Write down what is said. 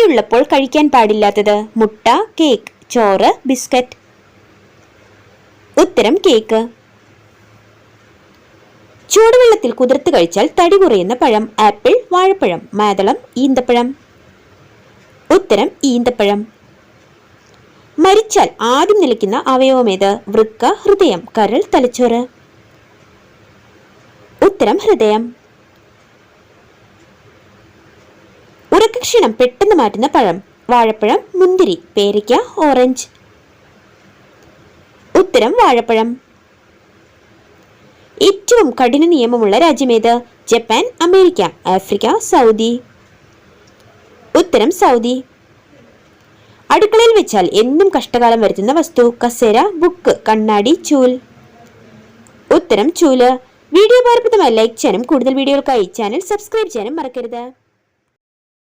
പനിയുള്ളപ്പോൾ കഴിക്കാൻ പാടില്ലാത്തത് മുട്ട കേക്ക് ചോറ് ബിസ്ക്കറ്റ് ഉത്തരം കേക്ക് ചൂടുവെള്ളത്തിൽ കുതിർത്ത് കഴിച്ചാൽ തടി കുറയുന്ന പഴം ആപ്പിൾ വാഴപ്പഴം മാതളം ഈന്തപ്പഴം. ഉത്തരം ഈന്തപ്പഴം. മരിച്ചാൽ ആദ്യം നിലയ്ക്കുന്ന അവയവമേത് വൃക്ക ഹൃദയം കരൾ തലച്ചോറ്. ഉത്തരം ഹൃദയം. ഉറക്കക്ഷീണം പെട്ടെന്ന് മാറ്റുന്ന പഴം. വാഴപ്പഴം മുന്തിരി പേരയ്ക്ക ഓറഞ്ച്. ഉത്തരം വാഴപ്പഴം. ഏറ്റവും കഠിന നിയമമുള്ള രാജ്യമേത് ജപ്പാൻ അമേരിക്ക ആഫ്രിക്ക സൗദി. ഉത്തരം സൗദി. അടുക്കളയിൽ വെച്ചാൽ എന്നും കഷ്ടകാലം വരുത്തുന്ന വസ്തു കസേര ബുക്ക് കണ്ണാടി ചൂൽ. ഉത്തരം ചൂൽ. വീഡിയോ ഭാരപ്രദമായി ലൈക്ക് ചെയ്യാനും കൂടുതൽ വീഡിയോകൾക്കായി ചാനൽ സബ്സ്ക്രൈബ് ചെയ്യാനും മറക്കരുത്.